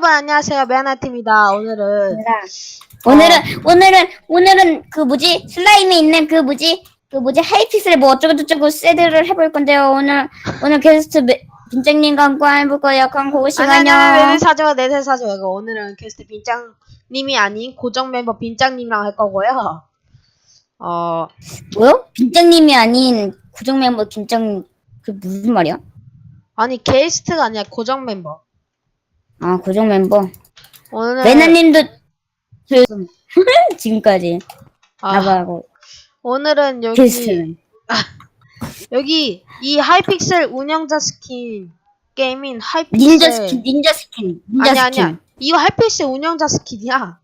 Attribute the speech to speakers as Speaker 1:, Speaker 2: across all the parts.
Speaker 1: 여러분 안녕하세요. 메아나트입니다. 오늘은
Speaker 2: 오늘은 오늘은 오늘은 그 뭐지? 슬라임에 있는 그 뭐지? 그 뭐지? 하이픽셀 뭐 어쩌고 저쩌고 세드를 해볼 건데요. 오늘 오늘 게스트 매- 빈장님과 함께 해볼 거예요. 광고 시간요.
Speaker 1: 내일 사줘 내일 사줘. 이거 오늘은 게스트 빈짱님이 아닌 고정 멤버 빈짱님이랑 할 거고요. 어
Speaker 2: 뭐요? 빈장님이 아닌 고정 멤버 빈장 그 무슨 말이야?
Speaker 1: 아니 게스트가 아니라 고정 멤버
Speaker 2: 아 고정 멤버
Speaker 1: 오늘
Speaker 2: 레나님도 그- 지금까지
Speaker 1: 아,
Speaker 2: 나가고
Speaker 1: 오늘은 여기
Speaker 2: 게스트
Speaker 1: 여기 이 하이픽셀 운영자 스킨 게임인 하이픽셀
Speaker 2: 닌자 스킨 닌자 스킨 닌자
Speaker 1: 아니
Speaker 2: 스킨
Speaker 1: 아니야. 이거 하이픽셀 운영자 스킨이야.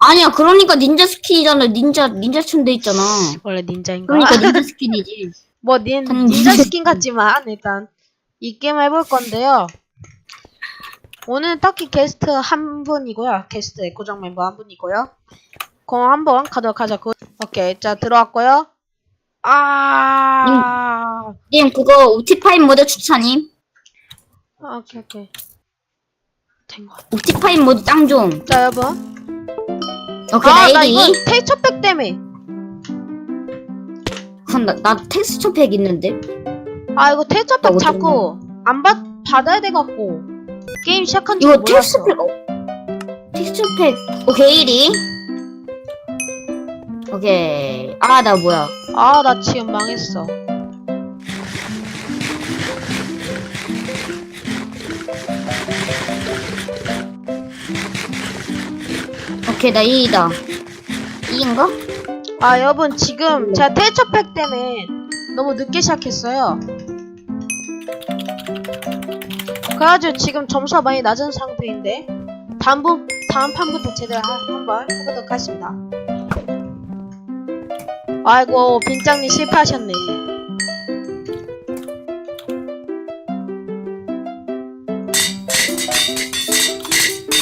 Speaker 2: 아니야 그러니까 닌자 스킨이잖아. 닌자 닌자촌 돼 있잖아.
Speaker 1: 원래 닌자인가?
Speaker 2: 그러니까 닌자 스킨이지.
Speaker 1: 뭐 닌,
Speaker 2: 음.
Speaker 1: 닌자 스킨 같지만 일단 이 게임 해볼 건데요. 오늘 딱히 게스트 한 분이고요. 게스트 고정 멤버 한 분이고요. 그럼 한번 가도록 하자. 그- 오케이 자 들어왔고요. 아
Speaker 2: 님 그거 옵티파인 모드 추천임
Speaker 1: 아, 오케이 오케이 된 거 같아.
Speaker 2: 옵티파인 모드 짱 좀.
Speaker 1: 자 여러분.
Speaker 2: 오케이
Speaker 1: 아 나나
Speaker 2: 1위.
Speaker 1: 이거 테이처백 때문에.
Speaker 2: 그럼 나, 나 텍스처 팩 있는데.
Speaker 1: 아 이거 테이처백
Speaker 2: 나
Speaker 1: 자꾸 안 받 받아야 돼 갖고 게임 시작한 줄
Speaker 2: 이거
Speaker 1: 몰랐어.
Speaker 2: 텍스처 팩. 어, 텍스처 팩. 오케이 1위. 오케이. 아 나 뭐야?
Speaker 1: 아나 지금 망했어.
Speaker 2: 오케이 나 2위다. 2인가?
Speaker 1: 아 여러분 지금 제가 테이처팩 때문에 너무 늦게 시작했어요 그래가지고 지금 점수가 많이 낮은 상태인데 다음, 부, 다음 판부터 제대로 한- 한번 해보도록 하겠습니다 아이고 빈장님 실패하셨네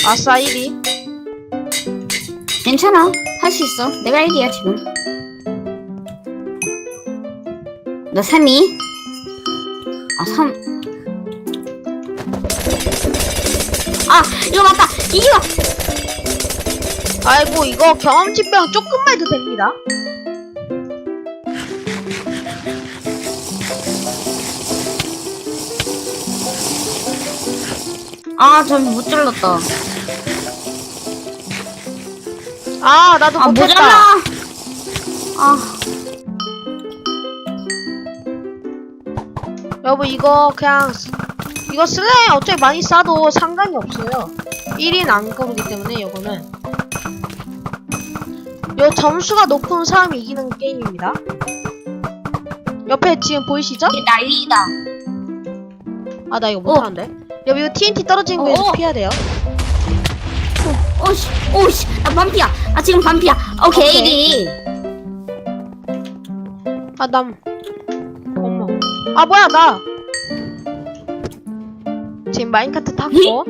Speaker 1: 아싸 1위
Speaker 2: 괜찮아. 할 수 있어. 내가 1위야 지금. 나 3위. 아 3. 아 이거 맞다. 이거.
Speaker 1: 아이고 이거 경험치병 조금만 해도 됩니다
Speaker 2: 아전못 잘랐다.
Speaker 1: 아 나도
Speaker 2: 아
Speaker 1: 못했다
Speaker 2: 모자라. 아.
Speaker 1: 여보 이거 그냥 쓰- 이거 슬라임 어차피 많이 싸도 상관이 없어요 1인 안 거르기 때문에 이거는 요 점수가 높은 사람이 이기는 게임입니다 옆에 지금 보이시죠?
Speaker 2: 난리다.
Speaker 1: 아 나 이거 못하는데 여기 이거 TNT 떨어지는 거에서
Speaker 2: 어.
Speaker 1: 피해야 돼요
Speaker 2: 오씨, 오씨, 나 반피야. 아 지금 반피야. 오케이,
Speaker 1: 오케이.
Speaker 2: 1위.
Speaker 1: 아남 어머 아 뭐야 나 지금 마인카트 탔고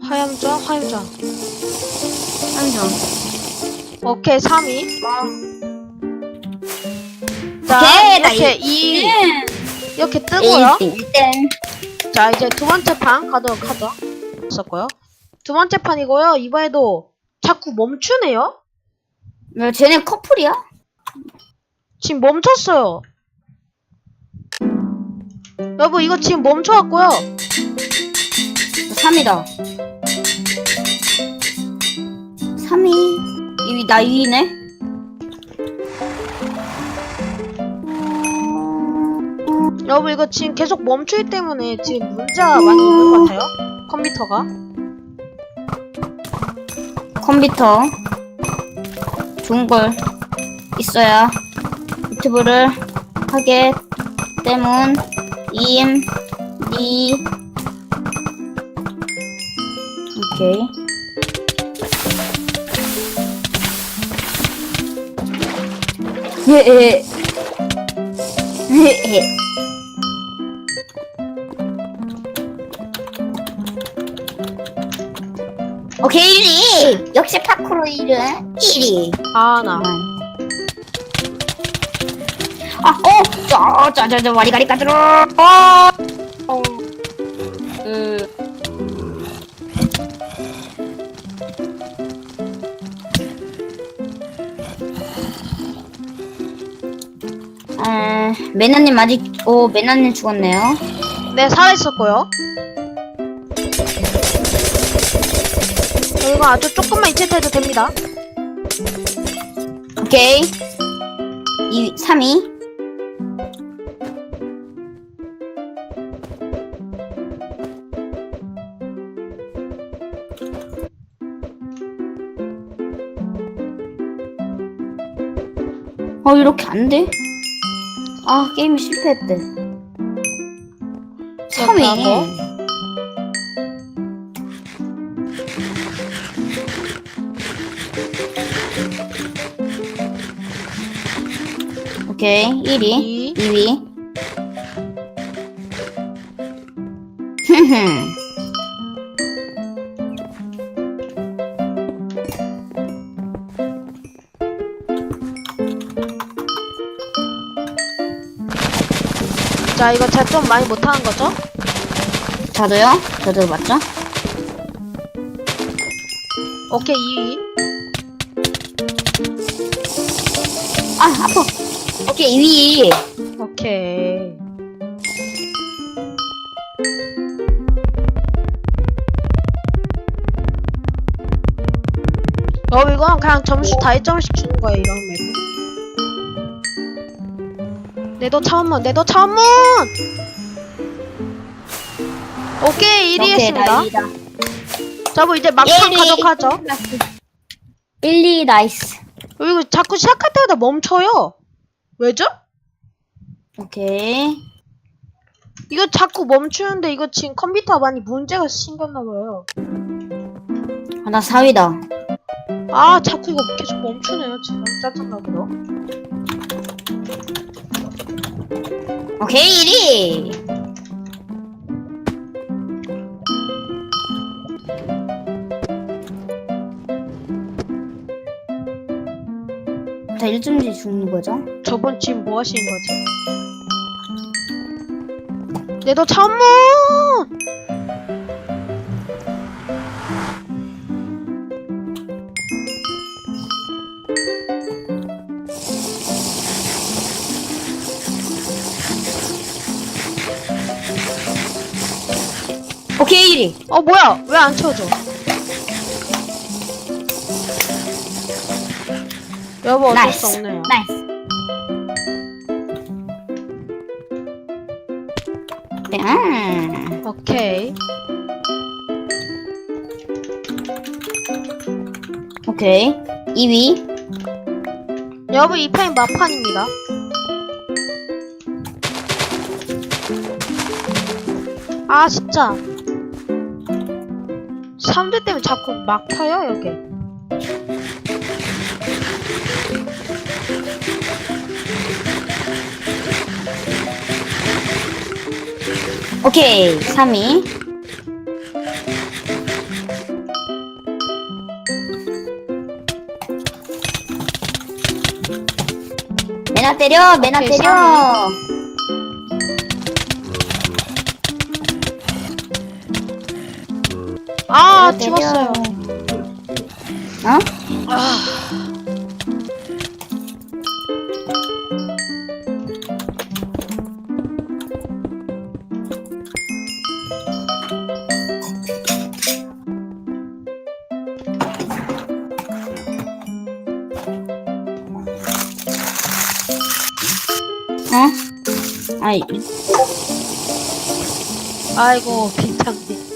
Speaker 1: 화염좌 화염좌
Speaker 2: 한점.
Speaker 1: 오케이 3위. 자
Speaker 2: 오케이, 나
Speaker 1: 이렇게 이 이렇게 뜨고요.
Speaker 2: 1등.
Speaker 1: 자 이제 두 번째 판 가도록 하죠. 있었고요. 두 번째 판이고요. 이번에도 자꾸 멈추네요?
Speaker 2: 왜 쟤네 커플이야?
Speaker 1: 지금 멈췄어요 여보 이거 지금 멈춰왔고요
Speaker 2: 3위다. 3위. 2위, 나 2위네.
Speaker 1: 여보 이거 지금 계속 멈추기 때문에 지금 문제가 많이 있는 것 같아요 컴퓨터가
Speaker 2: 컴퓨터. 좋은 걸 있어야 유튜브를 하게 때문 임, 니. 오케이. 예, 예. 예, 예. 오케이 1위 역시 파쿠르 1위 1위
Speaker 1: 아나
Speaker 2: 아, 어! 쪼쪼쪼 와리가리 까들어 어, 어. 그 아, 메나님 아직, 오, 메나님 죽었네요.
Speaker 1: 네, 살아있었고요. 이거 아주 조금만 이체해도 됩니다.
Speaker 2: 오케이. 2, 3위. 어, 이렇게 안 돼? 아, 게임이 실패했대. 3위. 오케이, 1위.
Speaker 1: 이
Speaker 2: 2위.
Speaker 1: 자, 이거 제가 좀 많이 못하는 거죠?
Speaker 2: 저도요? 저도 맞죠?
Speaker 1: 오케이, 2위.
Speaker 2: 아, 아파. 오케이, 2위.
Speaker 1: 오케이. 어, 이건 그냥 점수 다이점씩 주는 거예요, 이런 맵. 내도 차원문, 내도 차원문! 오케이, 1위
Speaker 2: 오케이,
Speaker 1: 했습니다.
Speaker 2: 다행이다.
Speaker 1: 자, 뭐 이제 막판
Speaker 2: 1위.
Speaker 1: 가져가죠.
Speaker 2: 1, 2, 나이스.
Speaker 1: 이거 자꾸 시작할 때마다 멈춰요. 왜죠?
Speaker 2: 오케이.
Speaker 1: 이거 자꾸 멈추는데 이거 지금 컴퓨터 많이 문제가 생겼나 봐요.
Speaker 2: 아, 나 4위다.
Speaker 1: 아 자꾸 이거 계속 멈추네요 지금 짜증나고요.
Speaker 2: 오케이, 1위. 자, 1점 뒤에 죽는 거죠?
Speaker 1: 저분 지금 뭐 하시는 거지? 내도 참문!
Speaker 2: 오케이, 1위.
Speaker 1: 어 뭐야 왜 안 쳐줘? 여보 어쩔 수
Speaker 2: 나이스.
Speaker 1: 없네요.
Speaker 2: 나이스. 네, 아.
Speaker 1: 오케이.
Speaker 2: 오케이. 2위.
Speaker 1: 여보 이 판이 막판입니다. 아 진짜. 3대 때문에 자꾸 막혀요 여기.
Speaker 2: 오케이. 3위. 메나 때려, 메나
Speaker 1: 오케이,
Speaker 2: 때려.
Speaker 1: 아
Speaker 2: 때려.
Speaker 1: 죽었어요.
Speaker 2: 어?
Speaker 1: 아.
Speaker 2: 어? 아이,
Speaker 1: 아이고 빈장님.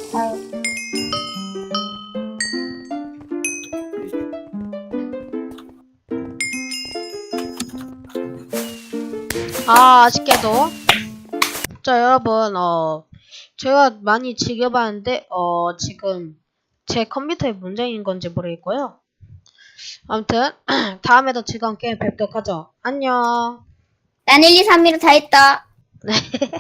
Speaker 1: 아 아쉽게도 자 여러분 어 제가 많이 즐겨봤는데 어 지금 제 컴퓨터에 문제인 건지 모르겠고요. 아무튼 다음에도 즐거운 게임 뵙도록 하죠. 안녕.
Speaker 2: 난 1, 2, 3위로 다 했다.
Speaker 1: 네.